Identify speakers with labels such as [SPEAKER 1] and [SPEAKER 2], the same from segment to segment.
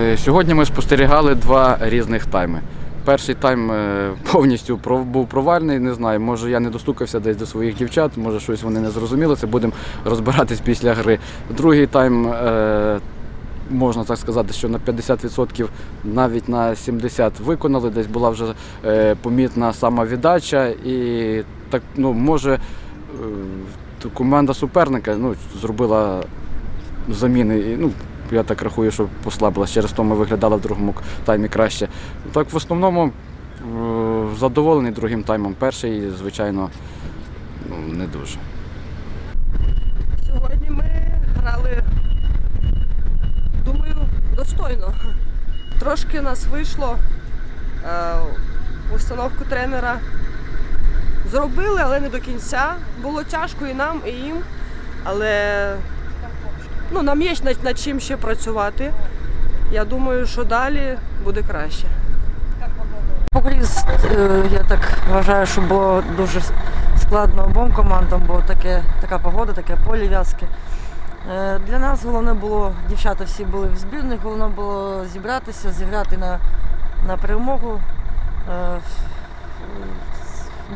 [SPEAKER 1] Е, Сьогодні ми спостерігали два різних тайми. Перший тайм е, повністю був провальний, не знаю, може я не достукався десь до своїх дівчат, може щось вони не зрозуміли, це будемо розбиратись після гри. Другий тайм, е, можна так сказати, що на 50%, навіть на 70% виконали, десь була вже помітна сама віддача і так, ну, може команда суперника ну, зробила заміни. Ну, я так рахую, що послабилась. Через то ми виглядали в другому таймі краще. Так, в основному е, задоволений другим таймом. Перший, звичайно, ну, не дуже.
[SPEAKER 2] Сьогодні ми грали, думаю, достойно. Трошки нас вийшло. Е, установку тренера зробили, але не до кінця. Було тяжко і нам, і їм. Але ну, нам є над, над чим ще працювати. Я думаю, що далі буде краще.
[SPEAKER 3] Покріз, е, я так вважаю, що було дуже складно обом командам, бо таке, така погода, таке поле в'язке. Е, Для нас головне було, дівчата всі були в збірних, головне було зібратися, зіграти на, на перемогу.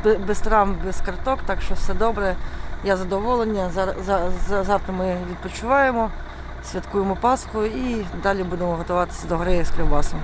[SPEAKER 3] Е, Без травм, без карток, так що все добре. Я задоволення. За, за, за- завтра ми відпочиваємо, святкуємо Пасху і далі будемо готуватися до гри з Кривбасом.